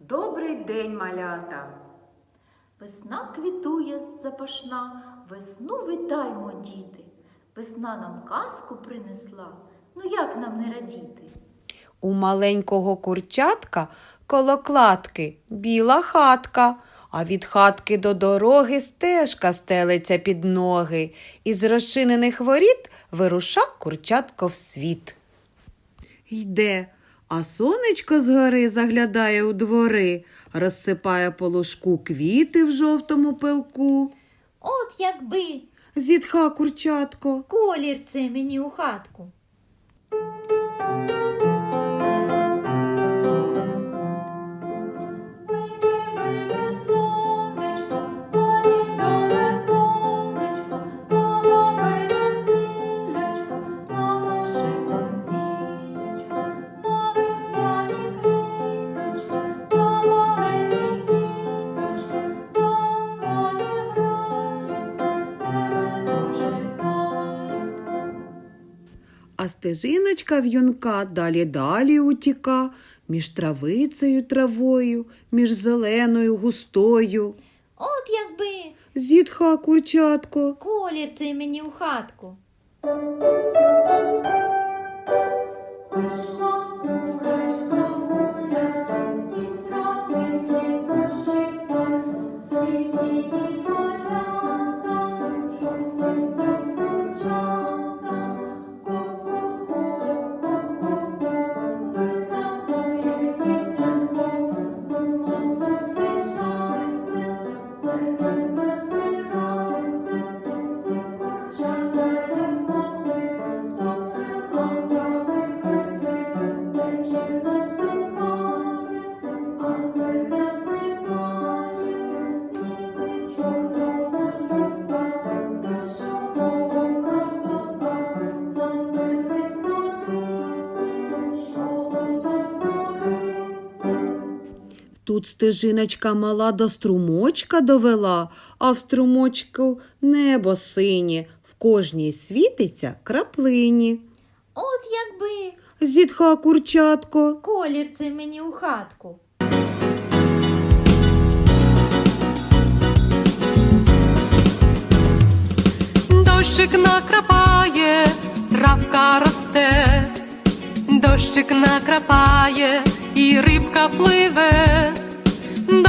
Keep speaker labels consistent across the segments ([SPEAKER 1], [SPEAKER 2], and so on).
[SPEAKER 1] Добрий день, малята!
[SPEAKER 2] Весна квітує запашна, весну вітаймо, діти. Весна нам казку принесла, ну як нам не радіти?
[SPEAKER 3] У маленького курчатка коло кладки біла хатка, а від хатки до дороги стежка стелиться під ноги, і з розчинених воріт вируша курчатко в світ. Йде, а сонечко згори заглядає у двори, розсипає по лужку квіти в жовтому пилку.
[SPEAKER 2] От якби
[SPEAKER 3] Зітха курчатко.
[SPEAKER 2] колір це мені у хатку.
[SPEAKER 3] А стежиночка в юнка далі далі утіка, між травицею травою, між зеленою густою.
[SPEAKER 2] От якби
[SPEAKER 3] Зітха курчатко.
[SPEAKER 2] колір цей мені у хатку.
[SPEAKER 3] Тут стежиночка мала до струмочка довела, а в струмочку небо синє, в кожній світиться краплині.
[SPEAKER 2] От якби
[SPEAKER 3] Зітха курчатко.
[SPEAKER 2] колір це мені у хатку.
[SPEAKER 4] Дощик накрапає, травка росте, дощик накрапає, і рибка пливе,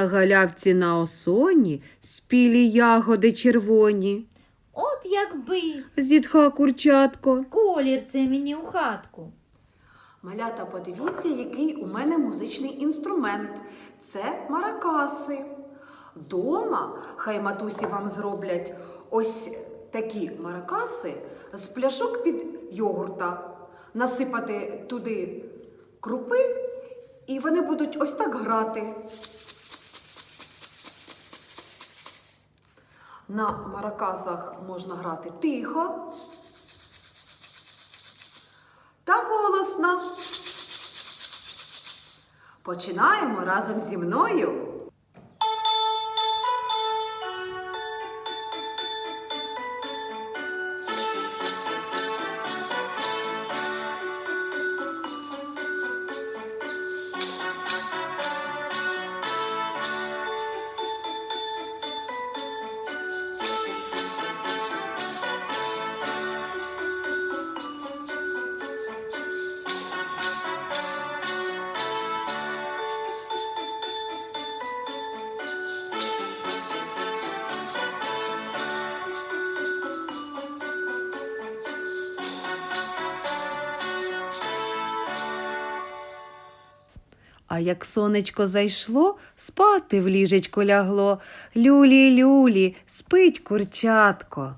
[SPEAKER 3] На галявці на осоні спілі ягоди червоні.
[SPEAKER 2] От якби
[SPEAKER 3] Зітха курчатко.
[SPEAKER 2] колір це мені у хатку.
[SPEAKER 1] Малята, подивіться, який у мене музичний інструмент. Це маракаси. Дома хай матусі вам зроблять ось такі маракаси з пляшок під йогурта. Насипати туди крупи, і вони будуть ось так грати. На маракасах можна грати тихо та голосно. Починаємо разом зі мною.
[SPEAKER 3] А як сонечко зайшло, спати в ліжечко лягло. Люлі, люлі, спить курчатко.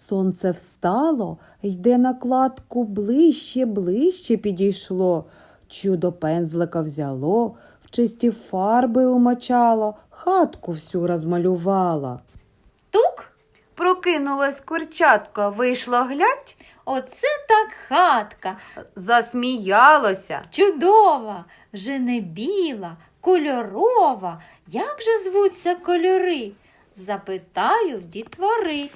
[SPEAKER 3] Сонце встало, йде на кладку ближче, ближче підійшло. Чудо пензлика взяло, в чисті фарби умочало, хатку всю розмалювала.
[SPEAKER 2] Тук?
[SPEAKER 3] Прокинулась курчатко, вийшло глядь,
[SPEAKER 2] Оце так хатка.
[SPEAKER 3] засміялося.
[SPEAKER 2] Чудова, вже не біла, кольорова. Як же звуться кольори? Запитаю в дітвори.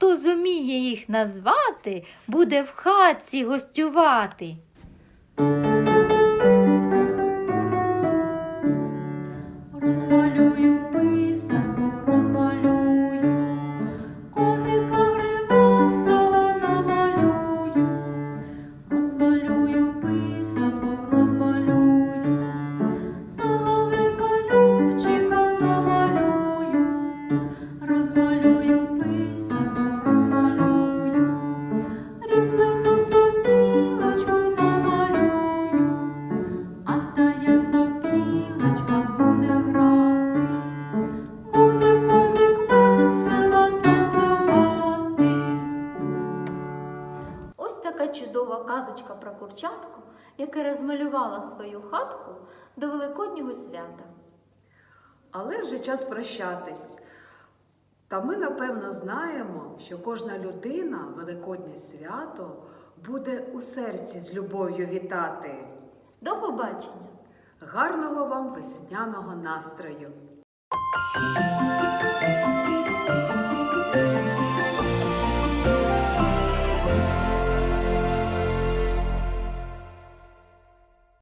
[SPEAKER 2] Хто зуміє їх назвати, буде в хатці гостювати. дівчатку, яке розмалювала свою хатку до Великоднього свята.
[SPEAKER 1] Але вже час прощатись. Та ми напевно знаємо, що кожна людина Великоднє свято буде у серці з любов'ю вітати.
[SPEAKER 2] До побачення!
[SPEAKER 1] Гарного вам весняного настрою!